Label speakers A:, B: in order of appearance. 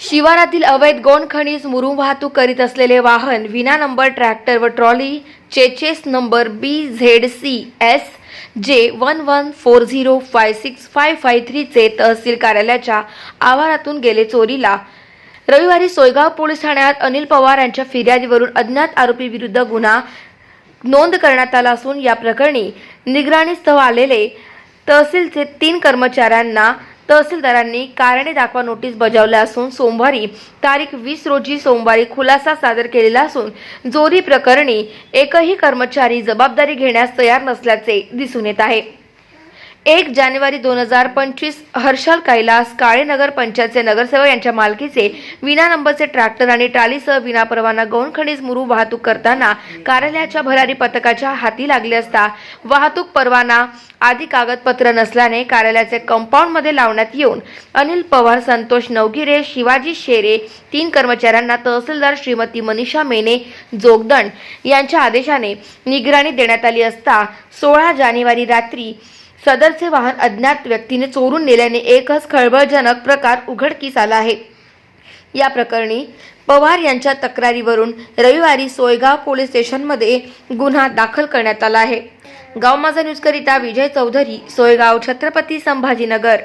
A: शिवारातील अवैध गोंड खनिज मुरुम वाहतूक करीत असलेले वाहन विना नंबर ट्रॅक्टर व trolley chassis number B Z C S J one one four zero five six five five थ्रीचे तहसील कार्यालयाच्या आवारातून गेले चोरीला. रविवारी सोयगाव पोलीस ठाण्यात अनिल पवार यांच्या फिर्यादीवरून अज्ञात आरोपी विरुद्ध गुन्हा नोंद करण्यात आला असून या प्रकरणी निगराणीस्तव आलेले तहसीलचे तीन कर्मचाऱ्यांना तहसीलदारांनी कारणे दाखवा नोटीस बजावल्या असून सोमवारी तारीख वीस रोजी सोमवारी खुलासा सादर केलेला असून जोरी प्रकरणी एकही कर्मचारी जबाबदारी घेण्यास तयार नसल्याचे दिसून येत आहे. एक जानेवारी दोन हजार पंचवीस हर्षल कैलास काळे नगर पंचायतचे नगरसेवक यांच्या मालकीचे विना नंबरचे ट्रॅक्टर आणि टालीसह विना परवाना गौण खनिज मुरू वाहतूक करताना कार्यालयाच्या भरारी पथकाच्या हाती लागले असता वाहतूक परवाना आदी कागदपत्र नसल्याने कार्यालयाचे कंपाऊंडमध्ये लावण्यात येऊन अनिल पवार संतोष नवगिरे शिवाजी शेरे तीन कर्मचाऱ्यांना तहसीलदार श्रीमती मनीषा मेने जोगदंड यांच्या आदेशाने निगराणी देण्यात आली असता सोळा जानेवारी रात्री सदरचे वाहन अज्ञात व्यक्तीने चोरून नेल्याने एकच खळबळजनक प्रकार उघडकीस आला आहे. या प्रकरणी पवार यांच्या तक्रारीवरून रविवारी सोयगाव पोलीस स्टेशनमध्ये गुन्हा दाखल करण्यात आला आहे. गाव माझा न्यूजकरिता विजय चौधरी सोयगाव छत्रपती संभाजीनगर.